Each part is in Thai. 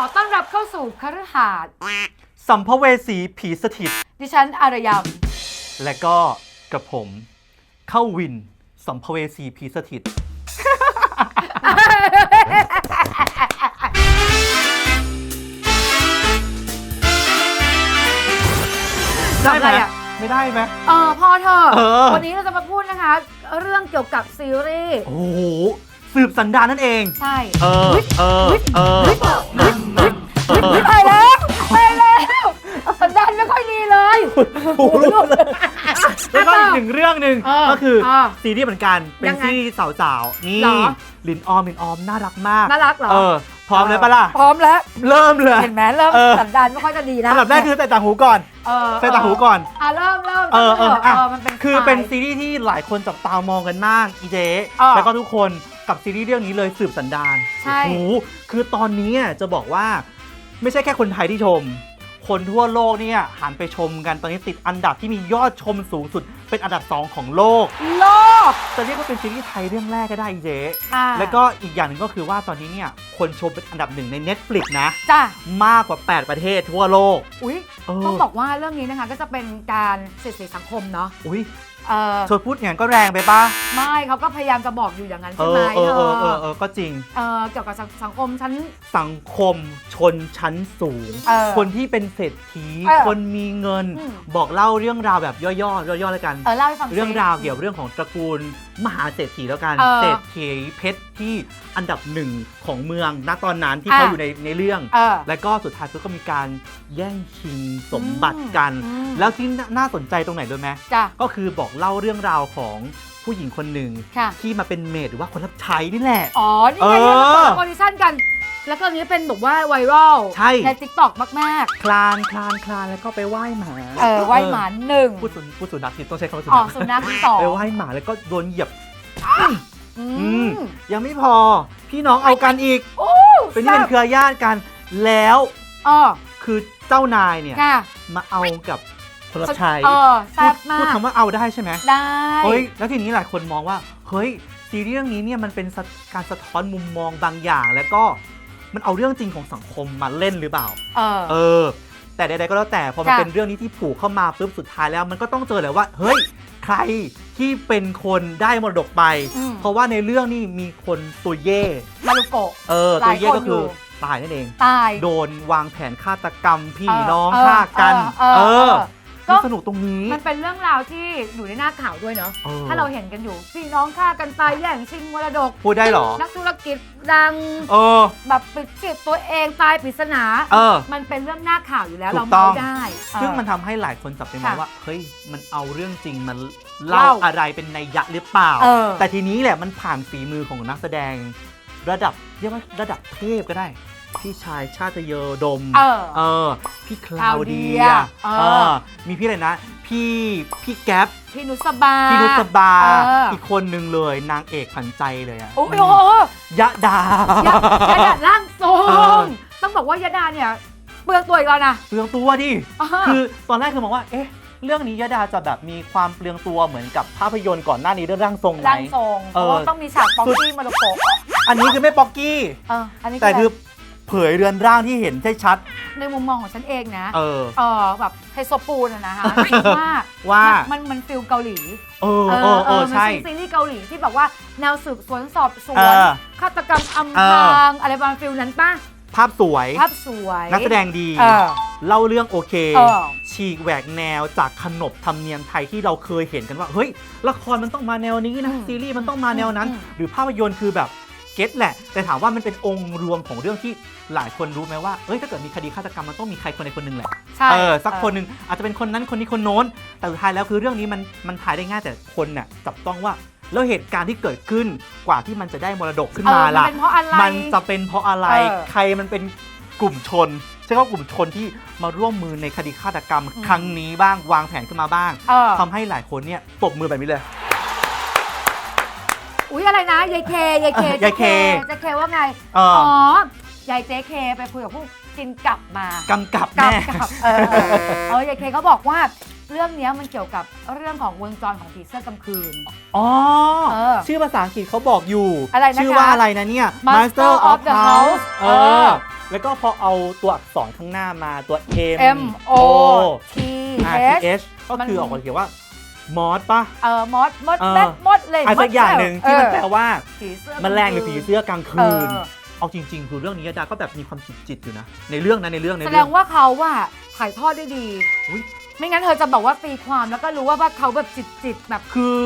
อต้อนรับเข้าสู่คฤหาสน์สัมภเวสีผีสถิต ดิฉันอารยามและก็กระผม เข้าวิน สัมภเวสีผีสถิต ได้ไหมอะไรอะไม่ได้ไหม เออพอเธอะเออ วันนี้เราจะมาพูดนะคะ เรื่องเกี่ยวกับซีรีส์ โอ้โห สืบสันดานนั่นเอง ใช่เออเออเออไม่ไปแล้วไปแล้วสันดานไม่ค่อยดีเลย โอ้โหแล้วก็อีกหนึ่งเรื่องหนึ่งเออก็คือเออซีรีส์เหมือนกันเป็ยันงไงซีรีส์สาวๆนี่เหรอ ลินออมลินออมน่ารักมากน่ารักเหรอ เออพร้อมเลยปะล่ะ พร้อมแล้ว เริ่มเลย เห็นไหมเริ่มเออ สันดานไม่ค่อยจะดีนะอันดับแรกคือใส่ต่างหูก่อนเออใส่ต่างหูก่อน อะเริ่มเริ่มเออเอออะมันเป็นคือใรเป็นซีรีส์ที่หลายคนจับตามองกันมากอีเจเออแล้วก็ทุกคน กับซีรีส์เรื่องนี้เลยสืบสันดานใช่ โอ้โหคือตอนนี้จะบอกว่าไม่ใช่แค่คนไทยที่ชม คนทั่วโลกเนี่ยหันไปชมกันตอนนี้ติดอันดับที่มียอดชมสูงสุด เป็นอันดับ2ของโลก โลกจะเรียกว่าเป็นซีรีส์ไทยเรื่องแรกก็ได้อีเจอะแล้วก็อีกอย่างหนึ่งก็คือว่าตอนนี้เนี่ยคนชมเป็นอันดับหนึ่งใน Netflix นะ จ้ะมากกว่า 8 ประเทศทั่วโลก อุ้ยเออ ต้องบอกว่าเรื่องนี้นะคะก็จะเป็นการเสียดสีสังคมเนาะ อุ้ย เออชวนพูดอย่างนั้นก็แรงไปปะไม่เขาก็พยายามจะบอกอยู่อย่างนั้นเอใช่ไหมอเออเธเอออเออเออก็จริง เออเกี่ยวกับสังสังคมชั้นสังคมชนชั้นสูง เออคนที่เป็นเศรษฐี เออคนมีเงิน อืม บอกเล่าเรื่องราวแบบย่อๆย่อๆแล้วกัน เออเล่าให้ฟังสิ เรื่องราวเกี่ยวกับเรื่องของตระกูลมหาเศรษฐีแล้วกัน เออเศรษฐีเพชรที่อันดับหนึ่งของเมืองณตอนนั้นที่อะ เขาอยู่ในในเรื่อง เออ แล้วก็สุดท้ายก็มีการแย่งชิงสมบัติกัน อืม แล้วที่น่าน่าสนใจตรงไหนด้วยไหมจ้ะ ก็คือบอกเล่าเรื่องราวของผู้หญิงคนหนึ่งค่ะ ที่มาเป็นเมดหรือว่าคนรับใช้นี่แหละ อ๋อ นี่ไงเออที่เราเปิดออดิชั่นกัน แล้วก็อันนี้เป็นแบบว่าไวรัลใช่ ในติ๊กต็อกมาก คลานคลานคลานแล้วก็ไปไหว้หมาๆ เออไหวหมาหนึ่งพูดสุนพูดสุนัขที่ต้องใช้คำว่าสุอ๋อนัขสุนัขที่สองไปไหว้หมาแล้วก็โดนเหยียบ อือืมมยังไม่พอพี่น้องเอากันอีกโอ้เป็นนี่เป็นเครือญาติกัน แล้วเออคือเจ้านายเนี่ยค่ะ มาเอากับ คนรับใช้เออพูแซ่ดบมาพูดกคำว่าเอาได้ใช่ไหมได้เฮ้ยแล้วทีนี้หลายคนมองว่าเฮ้ยซีรีส์เรื่องนี้เนี่ยมันเป็นสะการสะท้อนมุมมองบางอย่าง แล้วก็มันเอาเรื่องจริงของสังคมมาเล่นหรือเปล่า เออเออ แต่ใดๆก็แล้วแต่พอมันค่ะเป็นเรื่องนี้ที่ผูกเข้ามาปุ๊บสุดท้ายแล้ว มันก็ต้องเจอแหละว่า เฮ้ย ใครที่เป็นคนได้มรดกไปอืมเพราะว่าในเรื่องนี้มีคนตัวเย่มารุโกะเออหตัลาวยเย่คนก็คืออยู่ตายนั่นเอง ตาย โดนวางแผนฆาตกรรมพี่เออน้องเออฆ่ากัน เออเออเออ ก็ มันสนุกตรงนี้ มันเป็นเรื่องราวที่อยู่ในหน้าข่าวด้วยเนาะ เออ ถ้าเราเห็นกันอยู่ พี่น้องฆ่ากันตายแย่งชิงมรดก พูดได้เหรอ นักธุรกิจดังเออ แบบปิดชีพตัวเองตายปริศนา เออ มันเป็นเรื่องหน้าข่าวอยู่แล้วถูเรากต้เมาอง ได้เออ ซึ่งมันทำให้หลายคนจับไปมองค่ะว่า เฮ้ย มันเอาเรื่องจริงมันเล่าเล่าอะไรเป็นนัยยะหรือเปล่า เออ แต่ทีนี้แหละมันผ่านฝีมือของนักแสดง ระดับเรียกว่าระดับเทพก็ได้ พี่ชายชาติเยอดม เออเออ พี่คลาวเดียเออ เออ มีพี่อะไรนะ พี่พี่แก๊ป พี่นุสบา พี่นุสบา เอออี อีกคนนึงเลย นางเอกขวัญใจเลยอะโอ้ยโอ้โหยะดา ยะยะดาร่างทรเออ งต้องบอกว่ายะดาเนี่ยเปลืองตัวอีกแล้วนะเปลืองตัวดิเออคือตอนแรกคือมองว่า เอ๊ะ เรื่องนี้ยะดาจะแบบมีความเปลืองตัวเหมือนกับภาพยนตร์ก่อนหน้านี้เรื่องร่างทรงไหม ร่างทรงเพเออ ราะว่าต้องมีฉากป๊อกกี้มารุโกะอันนี้คือไม่ป๊อกกี้ เอออันนี้แต่คืออ เผยเรือนร่างที่เห็นได้ชัด ในมุมมองของฉันเองนะ เออ เออแบบไฮโซปูนอะนะคะคิดว่าว่ามันมันฟิลเกาหลี เออเออเออมันใช่ซีรีส์เกาหลีที่แบบว่าแนวสืบสวนสอบสวเอนอฆาตกรรมอำเอพอรางอะไรประมาณฟิลนั้นป่ะ ภาพสวย ภาพสวย นักแสดงดีเออเล่าเรื่องโอเคเออฉีกแหวกแนวจากขนบธรรมเนียมไทยที่เราเคยเห็นกันว่า เฮ้ย ละครมันต้องมาแนวนี้นะอืมซีรีส์มันต้องมาแนวนั้นอืมหรือภาพยนตร์คือแบบเก็ตแหละ แต่ถามว่ามันเป็นองค์รวมของเรื่องที่หลายคนรู้ไหมว่าเอ้ยถ้าเกิดมีคดีฆาตกรรมมันต้องมีใครคนใดคนหนึ่งแหละใช่เออสักคนหนึ่งอาจจะเป็นคนนั้นคนนี้คนโน้น แต่สุดท้ายแล้วคือเรื่องนี้มันมันถ่ายได้ง่ายแต่คนน่ะจับต้องว่าแล้วเหตุการณ์ที่เกิดขึ้นกว่าที่มันจะได้มรดกขึ้นเอมาอมันล่ะเป็นเพราะอะไรมันจะเป็นเพราะอะไรเออใครมันเป็นกลุ่มชนใช่ว่ากลุ่มชนที่มาร่วมมือในคดีฆาตกรรมอืมครั้งนี้บ้างวางแผนขึ้นมาบ้างเออทำให้หลายคนเนี่ยตบมือแบบนี้เลย อุ๊ยอะไรนะยายเคยายเคยายเคยายเคว่าไงเอออ๋อยายเจ๊เคไปคุยกับผู้กินกลับมากำกับกลับแน่กลับเออเออเออยายเคเขาบอกว่าเรื่องเนี้ยมันเกี่ยวกับเรื่องของวงจรของผีเสื้อกลางคืน อ๋อ เออชื่อภาษาอังกฤษเขาบอกอยู่ อะไรนะคะชื่อว่าอะไรนะเนี่ย Master of the House เอเออ อ แล้วก็พอเอาตัวอักษรข้างหน้ามาตัว M M O T R T H H ก็คือออกมาเขียนว่า มอสปะ เอ่อมดมดเออแมดมดเลยอะไรสักอย่างหนึ่งที่มันแปลว่าผีเสื้อแมลงหรือผีเสื้อกลางเอคืนอเอาจริง ๆ คือเรื่องนี้ยดาก็แบบมีความจิตจิตๆอยู่นะ ในเรื่องนะในเรื่องในแสดเรื่องงว่าเขาว่าถ่ายทอดได้ดี อุ๊ยไม่งั้นเธอจะบอกว่าตีความแล้วก็รู้ว่าว่าเขาแบบจิตจิตๆแบบ คือ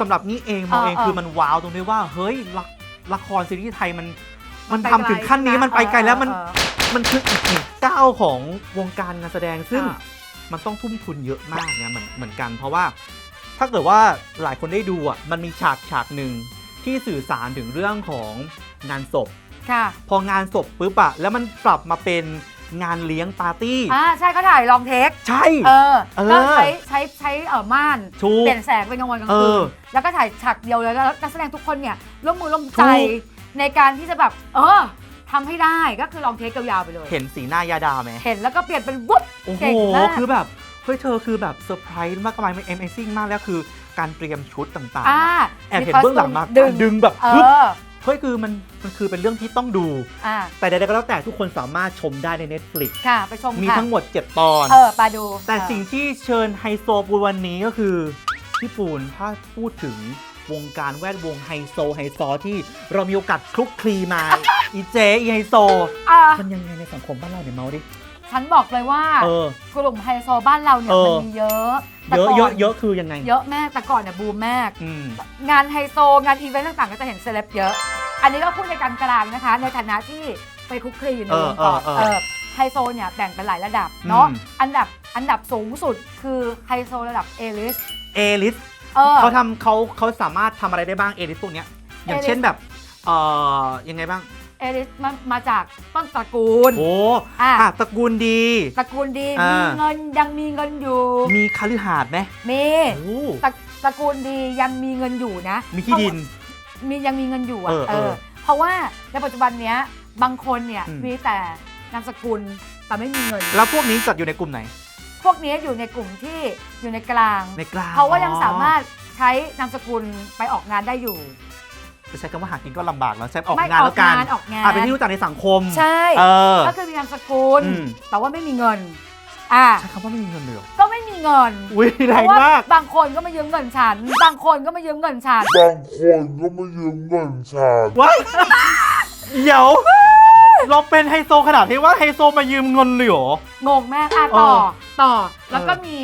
สำหรับนี้เองมองเออเองเออคือมันว้าวตรงที่ว่า เฮ้ยละละครซีรีส์ไทยมันมันไปทำถึงขั้นนี้ใช่หมันไปไกลแล้วมัน เออ มันคืออีกหนึ่งก้าวของวงการงานแสดงซึ่งอะ มันต้องทุ่มทุนเยอะมากเนี่ยเหมือนเหมือนกันเพราะว่า ถ้าเกิดว่าหลายคนได้ดูอะมันมีฉากฉากหนึ่งที่สื่อสารถึงเรื่องของงานศพค่ะ พองานศพปุ๊บอะแล้วมันปรับมาเป็นงานเลี้ยงปาร์ตี้ อ่าใช่เขาถ่ายลองเทค ใช่ เออเออก็ใช้ใช้ใช้เอ่อม่าน ถูก เปลี่ยนแสงเป็นกลางวันกลางเอคือนแล้วก็ถ่ายฉากเดียวเลยแล้วนักแสดงทุกคนเนี่ยร่วมมือร่วมใจถูก ในการที่จะแบบเออ ทำให้ได้ก็คือลองเทคยาวๆไปเลย เห็นสีหน้ายาดาไหมเห็นแล้วก็เปลี่ยนเป็นวุ๊บโอ้โห เก่งมากคือแบบ เฮ้ยเธอคือแบบเซอร์ไพรส์มากมายเอ a z i n g มากแล้วคือการเตรียมชุดต่างอ่าๆแอบเห็นเบื้องหลังมาดึกางรดึงแบบเอฮึบอเฮ้ยคือมันมันคือเป็นเรื่องที่ต้องดู อ่าแต่ใดๆก็แล้วแต่ทุกคนสามารถชมได้ใน Netflix ค่ะไปชมมีค่ะทั้งหมด 7 ตอน เออไปดูแต่เออ สิ่งที่เชิญไฮโซปูวันนี้ก็คือพี่ปูนถ้าพูดถึง วงการแวดวงไฮโซไฮซอที่เรามีโอกาสคลุกคลีมา อีเจอีไฮโซ อะมันยังไงในสังคมบ้านเราเนี่ยเมาดิฉันบอกเลยว่าเออ กลุ่มไฮโซบ้านเราเนี่ยเออ มันมีเยอะแต่เยอะก่นเยอะเยอะคือยังไงเยอะแม่แต่ก่อนเนี่ยบูมแม่อืม งานไฮโซงานอีเวนต์ต่างๆ ก็จะเห็นเซเลบเยอะ อันนี้ก็พูดในการกลางนะคะ ในฐานะที่ไปคุกคลีอยู่ในวงการเออเออเออเออไฮโซเนี่ยแบ่งเป็นหลายระดับเนาะอืม อันดับอันดับสูงสุดคือไฮโซระดับเอลิส เอลิส เออ เขาทำเขาเขาสามารถทำอะไรได้บ้างเอลิสพวกเนี้ยอย่าง A-list เช่นแบบเอ่อยังไงบ้าง เอลิสมามาจากต้นตระกูล โอ้อะ อะตระกูลดี ตระกูลดีอ่ามี มีเงินยังมีเงินอยู่มีคฤหาสน์ไหมมีโอ้ตระตระกูลดียังมีเงินอยู่นะมีที่ดิน มียังมีเงินอยู่อะเออเออเพราะว่าในปัจจุบันเนี้ยบางคนเนี่ยอืม มีแต่นามสกุลแต่ไม่มีเงิน แล้วพวกนี้จัดอยู่ในกลุ่มไหน พวกนี้อยู่ในกลุ่มที่อยู่ในกลาง ในกลางเพราะว่ายังอ๋อสามารถใช้นามสกุลไปออกงานได้อยู่จะใช้คำว่าหากินก็ลำบากแล้วใช้ออกไม่งานแล้วกันออกงานอะเป็นที่รู้จักในสังคม ใช่เออก็คือมีนามสกุลอืมแต่ว่าไม่มีเงินอ่าใช้คำว่าไม่มีเงินเลยเหรอก็ไม่มีเงินอุ้ยแรเพงราะว่ามากบางคนก็มายืมเงินฉัน บางคนก็มายืมเงินฉันบางคนก็มายืมเงินฉันว้ายเดี๋ยว เราเป็นไฮโซขนาดที่ว่าไฮโซมายืมเงินเลยเหรอ งงแม่อะต่อเออต่อ แล้วก็เออมี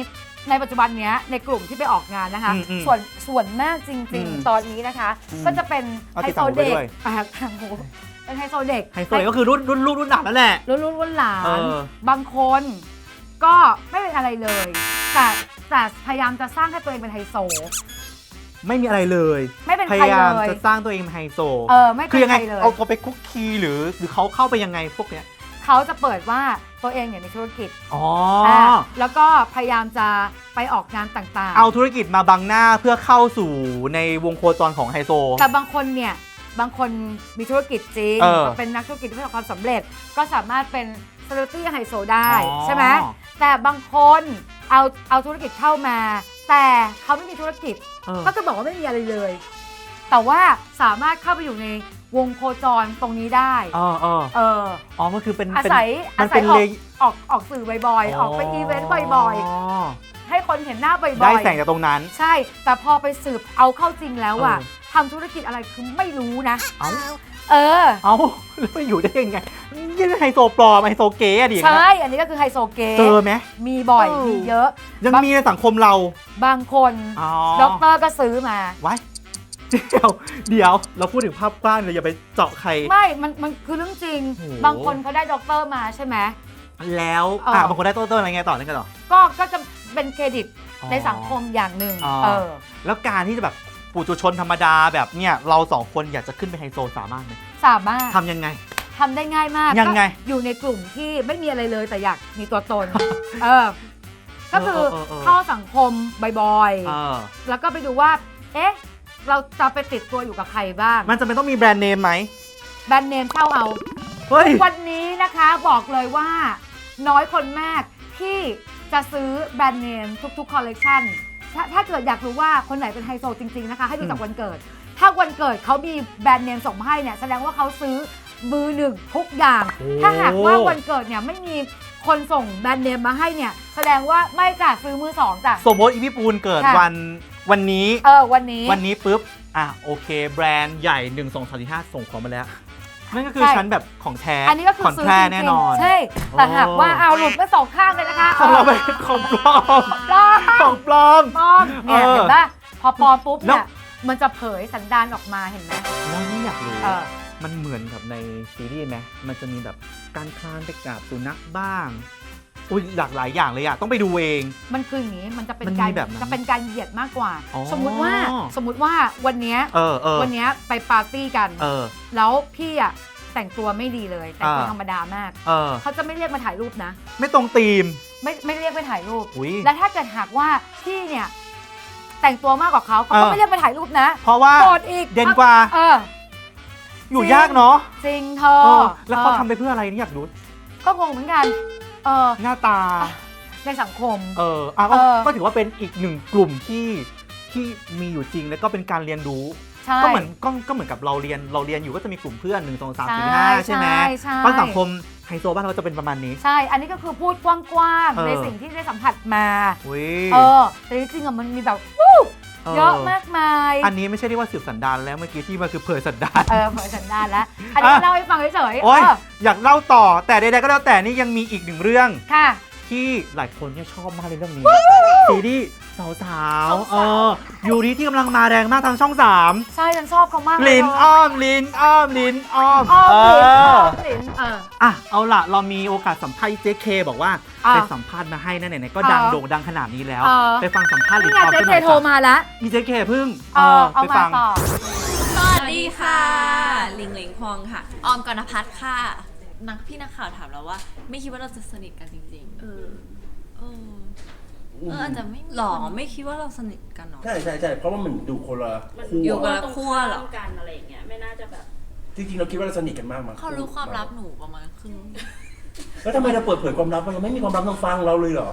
ในปัจจุบันเนี้ยในกลุ่มที่ไปออกงานนะคะ อืมอืมส่วนส่วนมากจริง อืมๆ ตอนนี้นะคะ อืมก็จะเป็นเอาไฮติดโซตามผมไปเด็กด้วย อะค่ะโหเป็นไฮโซเด็กไฮโซเนี่ยก็คือรุ่นรุ่นลูกรุ่นหลานนั่นแหละ รุ่นรุ่นรุ่นหลาเอน อ บางคนก็ไม่เป็นอะไรเลย แต่แต่พยายามจะสร้างให้ตัวเองเป็นไฮโซ ไม่มีอะไรเลยไม่เป็นพใครยายามเลยจะสร้างตัวเองเป็นไฮโซ เออไม่คืเป็อนยังใคไงรเลย เอาเขาไปคุกคีหรือหรือเขาเข้าไปยังไงพวกเนี้ยเขาจะเปิดว่าตัวเองเนี่ยมีธุรกิจอ๋ออะแล้วก็พยายามจะไปออกงานต่างๆเอาธุรกิจมาบังหน้าเพื่อเข้าสู่ในวงโคจรของไฮโซแต่บางคนเนี่ยบางคนมีธุรกิจจริงเออเป็นนักธุรกิจที่ประสบความสำเร็จ ก็สามารถเป็นเซเลบริตี้ไฮโซได้อ๋อ ใช่ไหมแต่บางคนเอาเอาธุรกิจเข้ามา แต่เขาไม่มีธุรกิจเออ ก็จะบอกว่าไม่มีอะไรเลย แต่ว่าสามารถเข้าไปอยู่ในวงโคจรตรงนี้ได้เออเออเอออ๋อมันคือเป็นอาเป็น ศัยมัอานศัเป็ยนออเลกย ออกออกสื่อบ่อยๆ ออกไปอีเวนต์บ่อยๆ ให้คนเห็นหน้าบ่อยๆ ได้แสงจากตรงนั้น ใช่ แต่พอไปสืบเอาเข้าจริงแล้วอะเออ ทำธุรกิจอะไรคือไม่รู้นะ เอ้า เออ เอ้าแล้วไปอยู่ได้ยังไงนี่ไฮโซปลอมไฮโซเก๋อะดิใช่ อันนี้ก็คือไฮโซเกเจอไหม มีบ่อย เออ มีเยอะ ยังบางมีในสังคมเราบางคนอ๋อด็อกเตอร์ก็ซื้อมา ไว้เดี๋ยวเดี๋ยวเราพูดถึงภาพกว้างเลยอย่าไปเจาะใคร ไม่ มัน มันคือเรื่องจริง โอ้โห บางคนเขาได้ด็อกเตอร์มาใช่ไหม แล้วเอออ่ อะบางคนได้โต้นๆอะไรไงต่อนั่นกันต่อก็ ก็จะเป็นเครดิตอ๋อในสังคมอย่างหนึ่ง อ๋อ เออ แล้วการที่จะแบบ ปุถุชนธรรมดาแบบเนี่ย เราสองคนอยากจะขึ้นไปไฮโซสามารถไหมสามารถทำยังไง ทำได้ง่ายมากยังไง ก็อยู่ในกลุ่มที่ไม่มีอะไรเลยแต่อยากมีตัวตน เออ ก็คือเออเออเออ เข้าสังคมบ่อยเออๆ แล้วก็ไปดูว่า เอ๊ะ เราจะไปติดตัวอยู่กับใครบ้าง มันจะเป็นต้องมีแบรนด์เนมไหมแบรนด์เนมเข้าเอา เฮ้ย วันนี้นะคะบอกเลยว่าน้อยคนมากที่จะซื้อแบรนด์เนมทุกๆคอลเลกชัน ถ้าถ้าเกิดอยากรู้ว่าคนไหนเป็นไฮโซจริง ๆ นะคะ ให้ดูจากวันเกิด ถ้าวันเกิดเขามีแบรนด์เนมส่งมาให้เนี่ยแสดงว่าเขาซื้อมือหนึ่งทุกอย่าง โอ้ ถ้าหากว่าวันเกิดเนี่ยไม่มีคนส่งแบรนด์เนมมาให้เนี่ยแสดงว่าไม่จ้ะซื้อมือสองจ้ะ สมมติอีพี่ปูนเกิดค่ะ วันวันนี้ เออวันนี้วันนี้ปุ๊บ อะโอเค แบรนด์ใหญ่ 1 2 3 4 5 ส่งของมาแล้ว นั่นก็คือใช่ ชั้นแบบของแท้อันนี้ก็คือของซื้อแท้จริงๆแน่นอนใช่ แต่โอ้หากว่าเอาหลุดไปสองข้างเลยนะคะของเราเป็นของปลอมปลอมของปลอม ปลอมเนี่ยเออเห็นปะพอปลอมปุ๊บแล้เนี่วย มันจะเผยสันดานออกมาเห็นไหมแล้วนี่อยากรู้เออ มันเหมือนกับในซีรีส์ไหมมันจะมีแบบการคลานไปกราบสุนัขบ้าง อุ้ยหลากหลายอย่างเลยอะต้องไปดูเอง มันคืออย่างนี้มันจะเป็นมันมีการแบบนั้นจะเป็นการเหยียดมากกว่า อ๋อ สมมุติว่าสมมุติว่าวันเนี้ยเออเออวันเนี้ยไปปาร์ตี้กัน เออ แล้วพี่อะแต่งตัวไม่ดีเลย แต่งตัวอ่า ธรรมดามาก เออ เขาจะไม่เรียกมาถ่ายรูปนะ ไม่ตรงธีม ไม่ไม่เรียกไปถ่ายรูป อุ้ย และถ้าเกิดหากว่าพี่เนี่ยแต่งตัวมากกว่าเขาเขาเอก็อไม่เรียกไปถ่ายรูปนะเพราะว่า โกรธอีกเด่นกว่า เออ อยู่จริง ยากเนาะจริงเธเอออแล้วเขาออทำไปเพื่ออะไรนี่อยากรู้ ก็งงเหมือนกัน เออ หน้าตา ในสังคม เอออะก็เออ ก็ถือว่าเป็นอีกหนึ่งกลุ่มที่ที่มีอยู่จริงแล้วก็เป็นการเรียนรู้ ใช่ ก็เหมือนก็ก็เหมือนกับเราเรียนเราเรียนอยู่ก็จะมีกลุ่มเพื่อนหนึ่งสองสามสี่ใช่ห้าใช่ไหมใช่ใช่ เพราะสังคมไฮโซบ้านเราจะเป็นประมาณนี้ ใช่ อันนี้ก็คือพูดกว้างเออๆในสิ่งที่ได้สัมผัสมา อุ้ย เออ แต่จริงๆอะมันมีแบบวู้ เยอะมากมายอันนี้ไม่ใช่เรียกว่าสืบสันดานแล้วเมื่อกี้ที่มันคือเผยสันดาน เออเผยสันดานแล้วอันนี้อะเล่าให้ฟังเฉยๆโอ้ยเอออยากเล่าต่อแต่ใดๆก็แล้วแต่นี่ยังมีอีกหนึ่งเรื่องค่ะ ที่หลายคนเนี่ยชอบมากเลยเรื่องนี้ซีรีส์สาวๆเออยูริที่กำลังมาแรงมากทางช่องสามใช่ฉันชอบเขามากเลยลินเธอ้อมลินอ้อมลินอ้อมอ้อมเอลินอ้ออ มลินเออ อะเอาล่ะ เรามีโอกาสสัมภาษณ์เจ๊เคบอกว่าอะไปสัมภาษณ์มาให้นั่นไหนๆก็ดังเออโด่งดังขนาดนี้แล้วเออไปฟังสัมภาษณ์ลินี่นไงอ้อมเจ๊กันหเคน่อยโทรจ้ะมาแล้วมีเจ๊เคเพึ่งเออเอาไปมาฟัง ต่อ สวัสดีค่ะ ลิงหลิงพองค่ะ ออมกนพัฒน์ค่ะ นักพี่นักข่าวถามเราว่า ไม่คิดว่าเราจะสนิทกันจริง ๆ เออ เออเอออาจจะไม่หรอไม่คิดว่าเราสนิทกันเนาะ ใช่ใช่ใช่เพราะว่ามันดูคนละคู่อยู่กันอะละขั้วเหรอตงข้ามกันอะไรอย่างเงี้ยไม่น่าจะแบบจริงๆเราคิดว่าเราสนิทกันมากมั้ยเขารู้ความลับหนูประมาณครึ่งแล้วทำไมเราเปิดเผยความลับเราไม่มีความลับทางฟังเราเลยเหรอ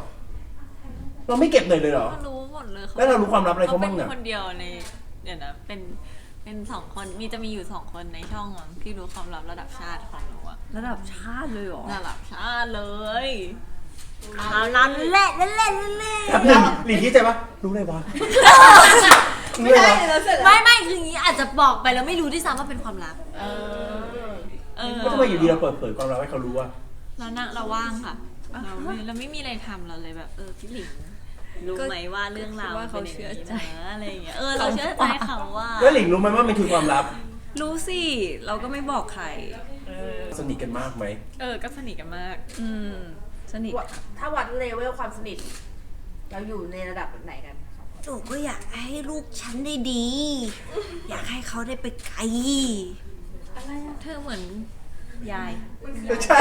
เราไม่เก็บหน่อยเลยเหรอ เขารู้หมดเลยแล้วเรารู้ความลับอะไรเขาเป็บ้างนเนี่ยคนเดียวในเดี๋ยวนะเป็น เป็นสองคนมีจะมีอยู่สองคนในช่องอะที่รู้ความลับระดับชาติของหนูอะระดับชาติเลยเหรอระดับชาติเลยคราวนั้นแหละนั่นแหละนั่นแหละแป๊บหนึงหลีที่ใจปะรู้เลยวะรู้เลยวะไม่ไม่คืออย่างนี้อาจจะบอกไปแล้วไม่รู้ด้วยซ้ำว่าเป็นความลับเออเออแล้วทำไมอยู่ดีเราเปิดเผยความลับให้เขารู้ว่าเรานั่งเราว่างค่ะ เราไม่เราไม่มีอะไรทำเราเลยแบบ เออพี่หลิง รู้ไหมว่าเรื่องราวว่าเขาป็นย่งนี้เชื่อใจนะอะไรอย่างเงี้ยเออเราเชื่อใจเขาว่าแล้วหลิงรู้ไหมว่ามันคือความลับ รู้สิ เราก็ไม่บอกใคร สนิทกันมากไหมเออ ก็สนิทกันมาก อืม สนิท ถ้าวัดเลเวลความสนิท เราอยู่ในระดับไหนกันหนูก็อยากให้ลูกฉันได้ดี อยากให้เขาได้ไปไกลเธอเหมือนยายไม่ใช่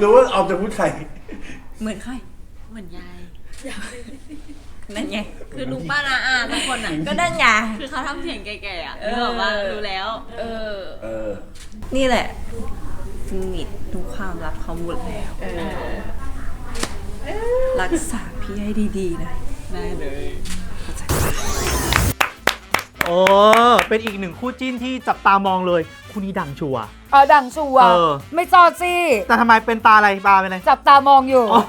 รู้ว่าออมจะพูดใคร เหมือนใคร เหมือนยายนั่นไง คือลุงป้านาอาทุกคนอะ ก็นั่นไง คือเขาทำเสียงแก่ๆอะนึกออกว่ารู้แล้ว เออ เออ นี่แหละสนิทรู้ความลับเขาหมดแล้ว รักษาพี่ให้ดีๆนะ ได้เลย โอ้เป็นอีกหนึ่งคู่จิ้นที่จับตามองเลย คู่นี้ดังชัวร์ เออดังชัวร์เออ ไม่จอดสิแต่ทำไมเป็นตาอะไรตาเป็นอะไร จับตามองอยู่ อ๋อ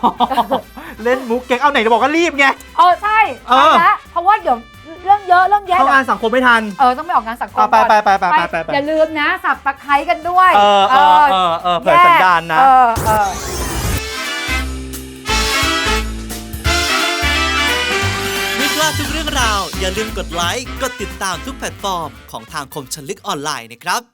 เล่นมุกเก่งเอาไหนจะบอกว่ารีบไง เออใช่เออใช่แล้วเพราะว่าเดี๋ยวเรื่องเยอะเรื่องแยะเข้างานสังคมไม่ทันเออต้องไปออกงานสังคมอะไปก่อนไปไปไปไปไปไปอย่าลืมนะ สับตะไคร้กันด้วยเออเออเออเออเผยสันดานนะ เออเออไม่พลาดทุกเรื่องราว อย่าลืมกดไลค์ กดติดตามทุกแพลตฟอร์มของทางคมชนลึกออนไลน์นะครับ